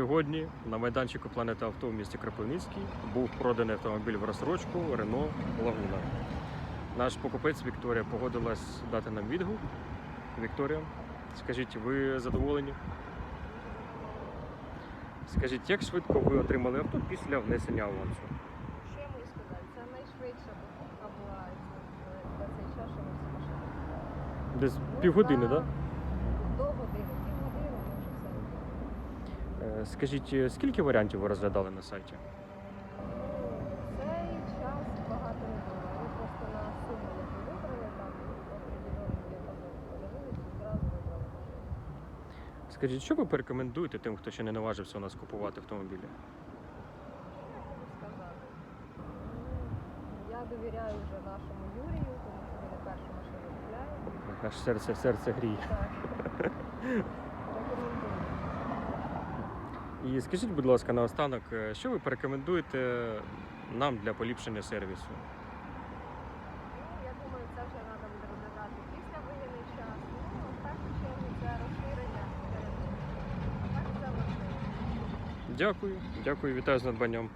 Сьогодні на майданчику Планета Авто в місті Кропивницький був проданий автомобіль в розсрочку Renault Лагуна. Наш покупець Вікторія погодилась дати нам відгук. Вікторія, скажіть, ви задоволені? Скажіть, як швидко ви отримали авто після внесення авансу? Що я можу сказати? Це найшвидша покупка була за цей час, що ми всі машини. Десь Ну, півгодини, так? До години, півгодини ми вже все робили. Да? Е, Скажіть, е, скільки варіантів ви розглядали на сайті? Цей час багато не було. Ми просто на суму вибрали, там зразу вибрали. Скажіть, що ви порекомендуєте тим, хто ще не наважився у нас купувати автомобілі? Сказати? Ну, Я довіряю вже нашому Юрію, тому що він першу машину купляє. Аж серце, серце гріє. Так. І скажіть, будь ласка, наостанок, е, що ви порекомендуєте нам для поліпшення сервісу? Ну, я думаю, це вже треба буде розглядати після воєнний час. Ну, в першу чергу це розширення. Так це можливо. Дякую, дякую, вітаю з надбанням.